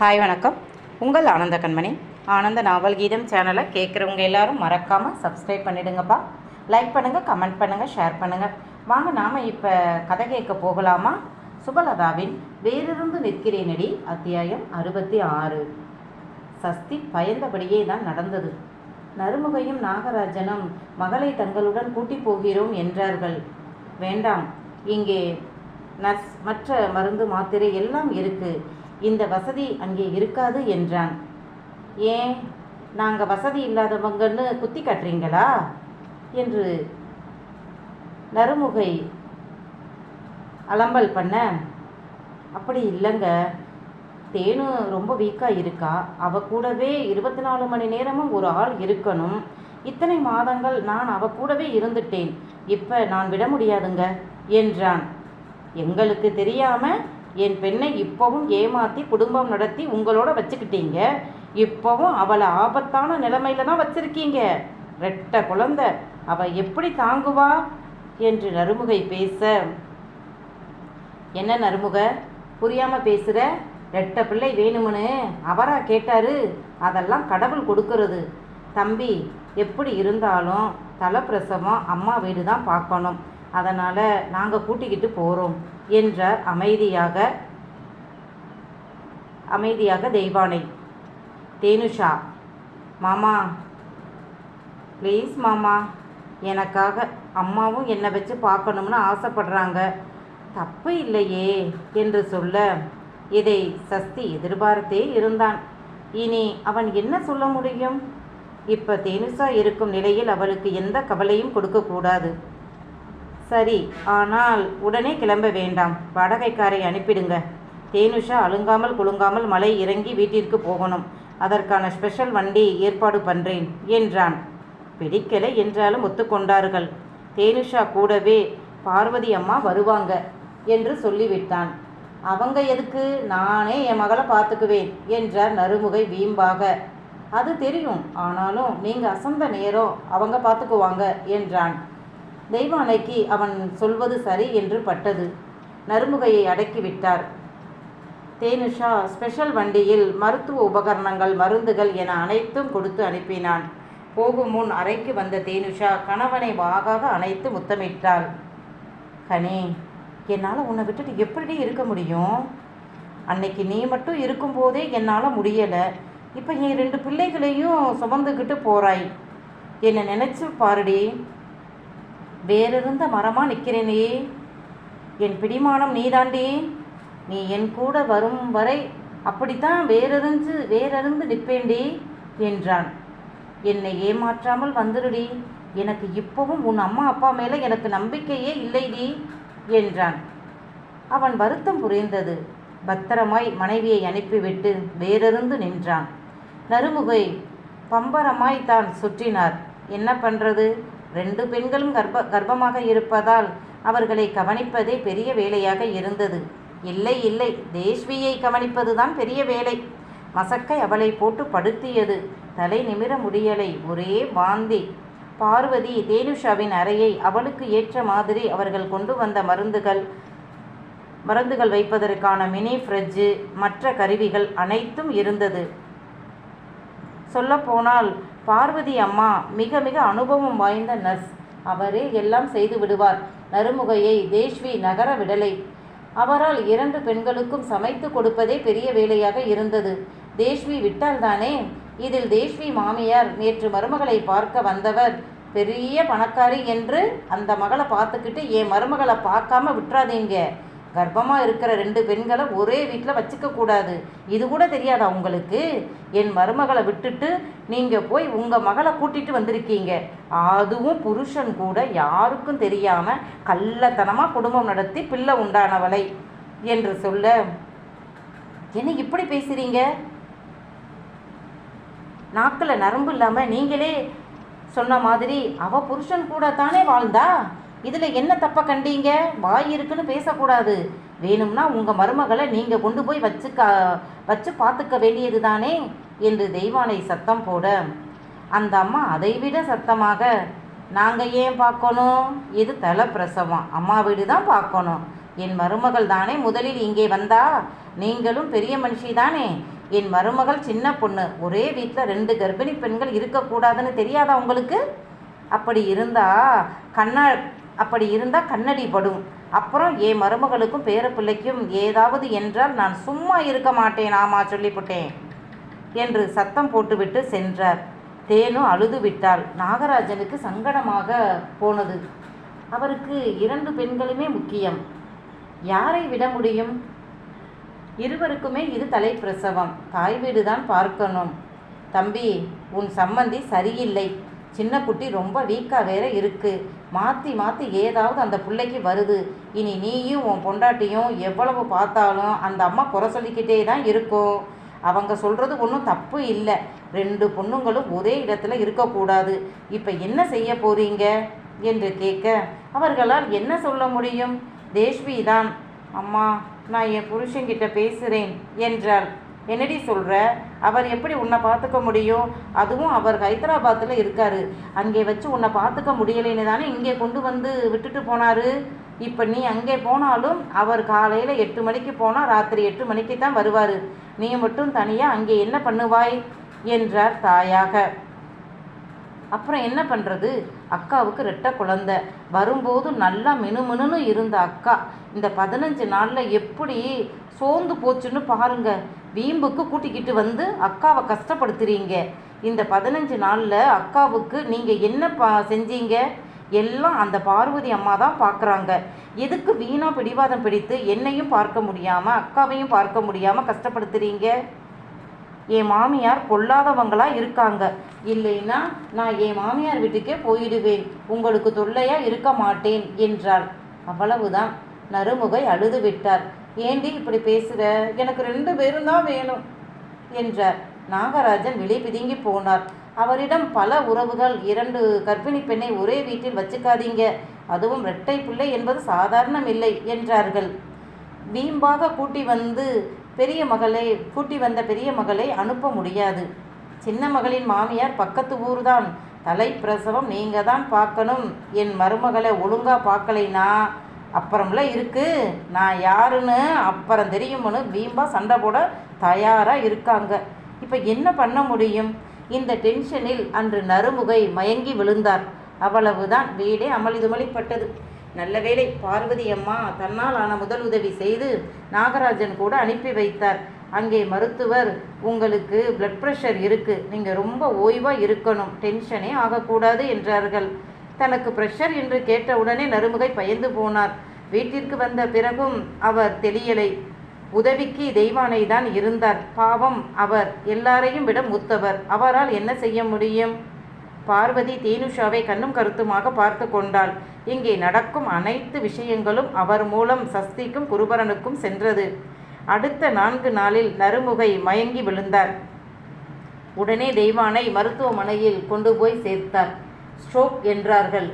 Hi வணக்கம். உங்கள் ஆனந்த கண்மணி. ஆனந்த நாவல் கீதம் சேனலை கேட்குறவங்க எல்லாரும் மறக்காமல் சப்ஸ்கிரைப் பண்ணிடுங்கப்பா. லைக் பண்ணுங்கள் கமெண்ட் பண்ணுங்கள் ஷேர் பண்ணுங்கள் வாங்க நாம் இப்போ கதை கேட்க போகலாமா? சுபலதாவின் வேறிருந்து நிற்கிறேனடி அத்தியாயம் அறுபத்தி ஆறு. சஸ்தி பயந்தபடியே தான் நடந்தது. நறுமுகையும் நாகராஜனும் மகளை தங்களுடன் கூட்டி போகிறோம் என்றார்கள். வேண்டாம் இங்கே நர்ஸ் மற்ற மருந்து மாத்திரை எல்லாம் இருக்குது இந்த வசதி அங்கே இருக்காது என்றான். ஏன்? நாங்கள் வசதி இல்லாதவங்கன்னு குத்தி காட்டுறீங்களா? என்று நறுமுகை அலம்பல் பண்ண அப்படி இல்லைங்க. தேனு ரொம்ப வீக்காக இருக்கா. அவ கூடவே இருபத்தி நாலு மணி நேரமும் ஒரு ஆள் இருக்கணும். இத்தனை மாதங்கள் நான் அவ கூடவே இருந்துட்டேன். இப்போ நான் விட முடியாதுங்க என்றான். எங்களுக்கு தெரியாமல் என் பெண்ணை இப்போவும் ஏமாத்தி குடும்பம் நடத்தி உங்களோட வச்சுக்கிட்டீங்க. இப்போவும் அவளை ஆபத்தான நிலைமையில தான் வச்சிருக்கீங்க. ரெட்ட குழந்த அவ எப்படி தாங்குவா? என்று நறுமுகை பேச. என்ன நறுமுக? புரியாம பேசுற? ரெட்ட பிள்ளை வேணும்னு அவரா கேட்டாரு. அதெல்லாம் கடவுள் கொடுக்கறது. தம்பி எப்படி இருந்தாலும் தலைப்பிரசவம் அம்மா வீடு தான் பார்க்கணும். அதனால் நாங்கள் கூட்டிக்கிட்டு போகிறோம் என்றார் அமைதியாக அமைதியாக தெய்வானை. தேனுஷா மாமா ப்ளீஸ் மாமா எனக்காக அம்மாவும் என்னை வச்சு பார்க்கணும்னு ஆசைப்படுறாங்க. தப்பு இல்லையே என்று சொல்ல இதை சஸ்தி எதிர்பார்த்தே இருந்தான். இனி அவன் என்ன சொல்ல முடியும்? இப்போ தேனுசா இருக்கும் நிலையில் அவளுக்கு எந்த கவலையும் கொடுக்கக்கூடாது சரி ஆனால் உடனே கிளம்ப வேண்டாம். வாடகைக்காரை அனுப்பிடுங்க. தேனுஷா அழுங்காமல் குலுங்காமல் மலை இறங்கி வீட்டிற்கு போகணும். அதற்கான ஸ்பெஷல் வண்டி ஏற்பாடு பண்ணுறேன் என்றான். பிடிக்கலை என்றாலும் ஒத்துக்கொண்டார்கள். தேனுஷா கூடவே பார்வதி அம்மா வருவாங்க என்று சொல்லிவிட்டான். அவங்க எதுக்கு? நானே என் மகளை பார்த்துக்குவேன் என்றார் நறுமுகை வீம்பாக. அது தெரியும் ஆனாலும் நீங்கள் அசந்த நேரம் அவங்க பார்த்துக்குவாங்க என்றான். தெய்வானைக்கு அவன் சொல்வது சரி என்று பட்டது. நறுமுகையை அடக்கிவிட்டார். தேனுஷா ஸ்பெஷல் வண்டியில் மருத்துவ உபகரணங்கள் மருந்துகள் என அனைத்தும் கொடுத்து அனுப்பினான். போகும் முன் அறைக்கு வந்த தேனுஷா கணவனை வாகாக அணைத்து முத்தமிட்டாள். கனி என்னால் உன்னை விட்டுட்டு எப்படி இருக்க முடியும்? அன்னைக்கு நீ மட்டும் இருக்கும்போதே என்னால் முடியலை. இப்போ என் ரெண்டு பிள்ளைகளையும் சுமந்துக்கிட்டு போகிறாய் என்னை நினச்சி பாருடி. வேறிருந்த மரமாக நிற்கிறேனே? என் பிடிமானம் நீதாண்டி. நீ என் கூட வரும் வரை அப்படித்தான் வேறறிஞ்சு வேறறிந்து நிற்பேண்டி என்றான். என்னை ஏமாற்றாமல் வந்துடுடி. எனக்கு இப்போவும் உன் அம்மா அப்பா மேலே எனக்கு நம்பிக்கையே இல்லைடி என்றான். அவன் வருத்தம் புரிந்தது. பத்திரமாய் மனைவியை அனுப்பிவிட்டு வேறறிந்து நின்றான். நறுமுகை பம்பரமாய் தான் சுற்றினார். என்ன பண்ணுறது ரெண்டு பெண்களும் கர்ப்ப கர்ப்பமாக இருப்பதால் அவர்களை கவனிப்பதே பெரிய வேலையாக இருந்தது. இல்லை இல்லை தேஷ்வியை கவனிப்பதுதான் பெரிய வேலை. மசக்கை அவளை போட்டு படுத்தியது. தலை நிமிர முடியலை. ஒரே வாந்தி. பார்வதி தேனுஷாவின் அறையை அவளுக்கு ஏற்ற மாதிரி அவர்கள் கொண்டு வந்த மருந்துகள் மருந்துகள் வைப்பதற்கான மினி ஃப்ரிட்ஜு மற்ற கருவிகள் அனைத்தும் இருந்தது. சொல்லப்போனால் பார்வதி அம்மா மிக மிக அனுபவம் வாய்ந்த நர்ஸ். அவரே எல்லாம் செய்து விடுவார். நறுமுகையை தேஷ்வி நகர விடலை. அவரால் இரண்டு பெண்களுக்கும் சமைத்து கொடுப்பதே பெரிய வேலையாக இருந்தது. தேஷ்வி விட்டால்தானே? இதில் தேஷ்வி மாமியார் நேற்று மருமகளை பார்க்க வந்தவர் பெரிய பணக்காரி என்று அந்த மகளை பார்த்துக்கிட்டு என் மருமகளை பார்க்காம விட்டுறாதீங்க? கர்ப்பமாக இருக்கிற ரெண்டு பெண்களை ஒரே வீட்டில் வச்சுக்கக்கூடாது இது கூட தெரியாதா உங்களுக்கு? என் மருமகளை விட்டுட்டு நீங்கள் போய் உங்கள் மகளை கூட்டிகிட்டு வந்திருக்கீங்க. அதுவும் புருஷன் கூட யாருக்கும் தெரியாமல் கள்ளத்தனமாக குடும்பம் நடத்தி பிள்ளை உண்டானவளை என்று சொல்ல என்ன இப்படி பேசுகிறீங்க நாக்கில் நரம்பு இல்லாமல் நீங்களே சொன்ன மாதிரி அவள் புருஷன் கூட தானே வாழ்ந்தா? இதில் என்ன தப்ப கண்டீங்க? வாய் இருக்குன்னு பேசக்கூடாது. வேணும்னா உங்கள் மருமகளை நீங்கள் கொண்டு போய் வச்சுக்க வச்சு பார்த்துக்க வேண்டியது தானே என்று தெய்வானை சத்தம் போட அந்த அம்மா அதைவிட சத்தமாக நாங்கள் ஏன் பார்க்கணும்? இது தலை பிரசவம் அம்மா வீடு தான் பார்க்கணும். என் மருமகள் தானே முதலில் இங்கே வந்தா? நீங்களும் பெரிய மனுஷி தானே? என் மருமகள் சின்ன பொண்ணு. ஒரே வீட்டில் ரெண்டு கர்ப்பிணி பெண்கள் இருக்கக்கூடாதுன்னு தெரியாதா உங்களுக்கு? அப்படி இருந்தால் கண்ணா அப்படி இருந்தால் கண்ணடி படும். அப்புறம் என் மருமகளுக்கும் பேரப்பிள்ளைக்கும் ஏதாவது என்றால் நான் சும்மா இருக்க மாட்டேன் ஆமா சொல்லிவிட்டேன் என்று சத்தம் போட்டுவிட்டு சென்றார். தேனு அழுது விட்டாள். நாகராஜனுக்கு சங்கடமாக போனது. அவருக்கு இரண்டு பெண்களுமே முக்கியம். யாரை விட முடியும்? இருவருக்குமே இது தலைப்பிரசவம். தாய் வீடு தான் பார்க்கணும். தம்பி உன் சம்மந்தி சரியில்லை. சின்ன குட்டி ரொம்ப வீக்காக வேற இருக்கு. மாற்றி மாற்றி ஏதாவது அந்த பிள்ளைக்கு வருது. இனி நீயும் உன் பொண்டாட்டியும் எவ்வளவு பார்த்தாலும் அந்த அம்மா குறை சொல்லிக்கிட்டே தான் இருக்கும் அவங்க சொல்கிறது ஒன்றும் தப்பு இல்லை. ரெண்டு பொண்ணுங்களும் ஒரே இடத்துல இருக்கக்கூடாது. இப்போ என்ன செய்ய போறீங்க? என்று கேட்க அவர்களால் என்ன சொல்ல முடியும்? தேஷ்வி தான் அம்மா நான் என் புருஷன்கிட்ட பேசுகிறேன் என்றாள். என்னடி சொல்கிற அவர் எப்படி உன்னை பார்த்துக்க முடியும்? அதுவும் அவர் ஹைதராபாத்தில் இருக்கார். அங்கே வச்சு உன்னை பார்த்துக்க முடியலைன்னு தானே இங்கே கொண்டு வந்து விட்டுட்டு போனாரு? இப்போ நீ அங்கே போனாலும் அவர் காலையில் எட்டு மணிக்கு போனால் ராத்திரி எட்டு மணிக்கு தான் வருவார். நீ மட்டும் தனியாக அங்கே என்ன பண்ணுவாய்? என்றார் தாயாக. அப்புறம் என்ன பண்ணுறது அக்காவுக்கு ரெட்ட குழந்தை. வரும்போது நல்லா மினுமினுன்னு இருந்த அக்கா. இந்த பதினஞ்சு நாளில் எப்படி சோர்ந்து போச்சுன்னு பாருங்கள் வீம்புக்கு கூட்டிக்கிட்டு வந்து அக்காவை கஷ்டப்படுத்துறீங்க. இந்த பதினஞ்சு நாளில் அக்காவுக்கு நீங்கள் என்ன பா செஞ்சீங்க? எல்லாம் அந்த பார்வதி அம்மா தான் பார்க்குறாங்க எதுக்கு வீணாக பிடிவாதம் பிடித்து என்னையும் பார்க்க முடியாமல் அக்காவையும் பார்க்க முடியாமல் கஷ்டப்படுத்துறீங்க? என் மாமியார் பொல்லாதவங்களாக இருக்காங்க. இல்லைன்னா நான் என் மாமியார் வீட்டுக்கே போயிடுவேன். உங்களுக்கு தொல்லையாக இருக்க மாட்டேன் என்றார் அவ்வளவுதான். நறுமுகை அழுது விட்டார் ஏண்டி இப்படி பேசுகிற எனக்கு ரெண்டு பேரும் தான் வேணும் என்றார். நாகராஜன் விலை பிதுங்கி போனார். அவரிடம் பல உறவுகள் இரண்டு கர்ப்பிணி பெண்ணை ஒரே வீட்டில் வச்சுக்காதீங்க. அதுவும் இரட்டை பிள்ளை என்பது சாதாரணம் இல்லை என்றார்கள். வீம்பாக கூட்டி வந்து பெரிய மகளை கூட்டி வந்த பெரிய மகளை அனுப்ப முடியாது. சின்ன மகளின் மாமியார் பக்கத்து ஊர்தான். தலை பிரசவம் நீங்கள் தான் பார்க்கணும். என் மருமகளை ஒழுங்காக பார்க்கலைனா அப்புறம்லாம் இருக்குது நான் யாருன்னு அப்புறம் தெரியும்னு வீம்பாக சண்டை போட தயாராக இருக்காங்க. இப்போ என்ன பண்ண முடியும்? இந்த டென்ஷனில் அன்று நறுமுகை மயங்கி விழுந்தார். அவ்வளவுதான். வீடே அமளிதுமளிப்பட்டது நல்ல வேளை பார்வதி அம்மா தன்னால் ஆன முதல் உதவி செய்து நாகராஜன் கூட அனுப்பி வைத்தார். அங்கே மருத்துவர் உங்களுக்கு பிளட் ப்ரெஷர் இருக்குது நீங்கள் ரொம்ப ஓய்வாக இருக்கணும். டென்ஷனே ஆகக்கூடாது என்றார்கள். தனக்கு ப்ரெஷர் என்று கேட்டவுடனே நறுமுகை பயந்து போனார். வீட்டிற்கு வந்த பிறகும் அவர் தெளியலை. உதவிக்கு தெய்வானை தான் இருந்தார். பாவம் அவர். எல்லாரையும் விட மூத்தவர். அவரால் என்ன செய்ய முடியும்? பார்வதி தேனுஷாவை கண்ணும் கருத்துமாக பார்த்து கொண்டாள். இங்கே நடக்கும் அனைத்து விஷயங்களும் அவர் மூலம் சஸ்திக்கும் குருபரனுக்கும் சென்றது. அடுத்த நான்கு நாளில் நறுமுகை மயங்கி விழுந்தார். உடனே தெய்வானை மருத்துவமனையில் கொண்டு போய் சேர்த்தார். ஸ்ட்ரோக் என்றார்கள்.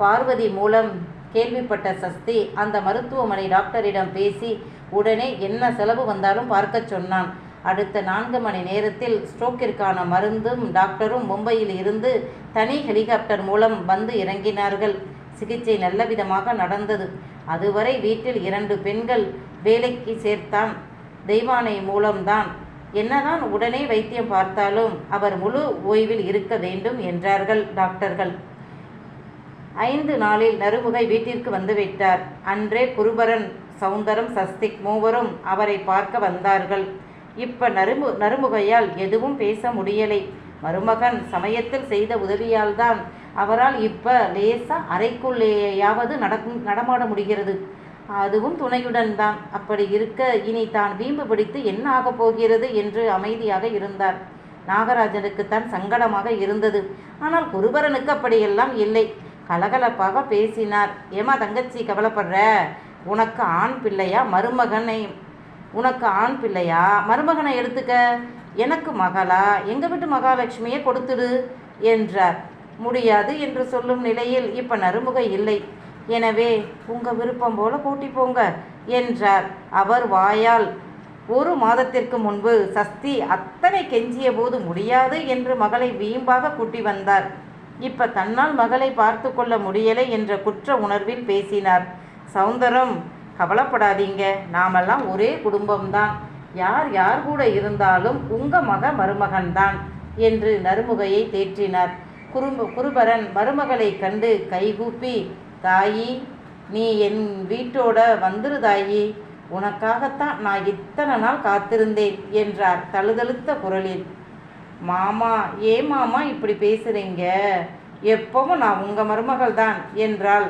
பார்வதி மூலம் கேள்விப்பட்ட சஸ்தி அந்த மருத்துவமனை டாக்டரிடம் பேசி உடனே என்ன செலவு வந்தாலும் பார்க்கச் சொன்னான். அடுத்த நான்கு மணி நேரத்தில் ஸ்ட்ரோக்கிற்கான மருந்தும் டாக்டரும் மும்பையில் இருந்து தனி ஹெலிகாப்டர் மூலம் வந்து இறங்கினார்கள். சிகிச்சை நல்ல விதமாக நடந்தது. அதுவரை வீட்டில் இரண்டு பெண்கள் வேலைக்கு சேர்த்தான். தெய்வானை மூலம்தான் என்னதான் உடனே வைத்தியம் பார்த்தாலும் அவர் முழு ஓய்வில் இருக்க வேண்டும் என்றார்கள் டாக்டர்கள். ஐந்து நாளில் நறுமுகை வீட்டிற்கு வந்துவிட்டார் அன்றே குருபரன் சௌந்தரம் சஸ்திக் மூவரும் அவரை பார்க்க வந்தார்கள். இப்ப நறுமு நறுமுகையால் எதுவும் பேச முடியலை. மருமகன் சமயத்தில் செய்த உதவியால்தான் அவரால் இப்ப லேசா அறைக்குள்ளேயாவது நடக்கும் நடமாட முடிகிறது. அதுவும் துணையுடன் தான். அப்படி இருக்க இனி தான் வீம்பு பிடித்து என்ன ஆகப் போகிறது என்று அமைதியாக இருந்தார். நாகராஜனுக்குத்தான் சங்கடமாக இருந்தது. ஆனால் குருபரனுக்கு அப்படியெல்லாம் இல்லை. கலகலப்பாக பேசினார். ஏமா தங்கச்சி கவலைப்படுற? உனக்கு ஆண் பிள்ளையா மருமகனை? உனக்கு ஆண் பிள்ளையா? மருமகனை எடுத்துக்க. எனக்கு மகளா? எங்கள் வீட்டு மகாலட்சுமியை கொடுத்துடு என்றார். முடியாது என்று சொல்லும் நிலையில் இப்போ நறுமுக இல்லை. எனவே உங்கள் விருப்பம் போல கூட்டி போங்க என்றார். அவர் வாயால் ஒரு மாதத்திற்கு முன்பு சஸ்தி அத்தனை கெஞ்சிய போது முடியாது என்று மகளை வீம்பாக கூட்டி வந்தார். இப்ப தன்னால் மகளை பார்த்து கொள்ள முடியலை என்ற குற்ற உணர்வில் பேசினார். சௌந்தரம் கவலைப்படாதீங்க நாமெல்லாம் ஒரே குடும்பம்தான். யார் யார் கூட இருந்தாலும் உங்க மக மருமகன்தான் என்று நறுமுகையை தேற்றினார். குறும்பு குருபரன் மருமகளை கண்டு கைகூப்பி தாயி நீ என் வீட்டோட வந்துரு தாயி. உனக்காகத்தான் நான் இத்தனை நாள் காத்திருந்தேன் என்றார் தழுதழுத்த குரலில். மாமா ஏன் மாமா இப்படி பேசுறீங்க? எப்பவும் நான் உங்க மருமகள் தான் என்றாள்.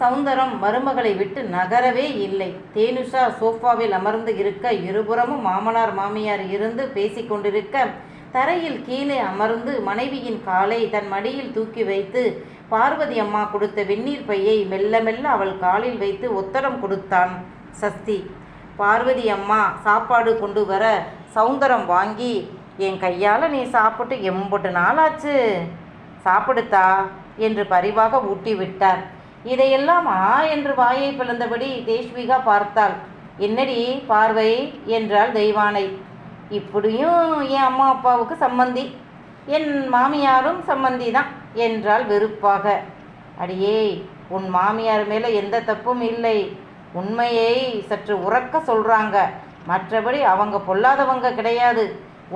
சௌந்தரம் மருமகளை விட்டு நகரவே இல்லை. தேனுஷா சோஃபாவில் அமர்ந்து இருக்க இருபுறமும் மாமனார் மாமியார் இருந்து பேசிக்கொண்டிருக்க தரையில் கீழே அமர்ந்து மனைவியின் காலை தன் மடியில் தூக்கி வைத்து பார்வதி அம்மா கொடுத்த வெந்நீர் பையை மெல்ல மெல்ல அவள் காலில் வைத்து ஒத்தடம் கொடுத்தான் சஸ்தி. பார்வதி அம்மா சாப்பாடு கொண்டு வர சவுந்தரம் வாங்கி என் கையால் நீ சாப்பிட்டு எம்பட்டு நாளாச்சு. சாப்பிடுத்தா? என்று பரிவாக ஊட்டி விட்டார். இதையெல்லாம் ஆ என்று வாயை பிளந்தபடி தேஷ்விகா பார்த்தாள். என்னடி பார்வை? என்றாள் தெய்வானை. இப்படியும் என் அம்மா அப்பாவுக்கு சம்மந்தி என் மாமியாரும் சம்மந்தி தான் என்றால் வெறுப்பாக. அடியே உன் மாமியார் மேலே எந்த தப்பும் இல்லை. உண்மையை சற்று உறக்க சொல்கிறாங்க மற்றபடி அவங்க பொல்லாதவங்க கிடையாது.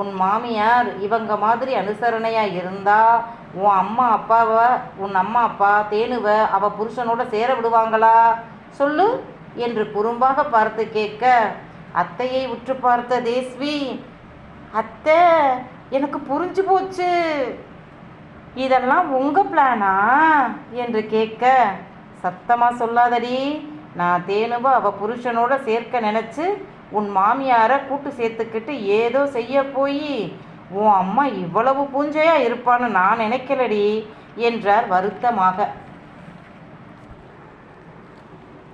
உன் மாமியார் இவங்க மாதிரி அனுசரணையாக இருந்தா உன் அம்மா அப்பாவை உன் அம்மா அப்பா தேனுவை அவ புருஷனோட சேர விடுவாங்களா? சொல்லு என்று குறும்பாக பார்த்து கேட்க அத்தையை உற்று பார்த்த தேஸ்வி அத்தை எனக்கு புரிஞ்சு போச்சு. இதெல்லாம் உங்கள் பிளானா? என்று கேட்க சத்தமாக சொல்லாதடி. நான் தேனுவை அவள் புருஷனோட சேர்க்க நினச்சி உன் மாமியாரை கூட்டு சேர்த்துக்கிட்டு ஏதோ செய்ய போய் உன் அம்மா இவ்வளவு பூஞ்சையாக இருப்பான்னு நான் நினைக்கலடி என்றார் வருத்தமாக.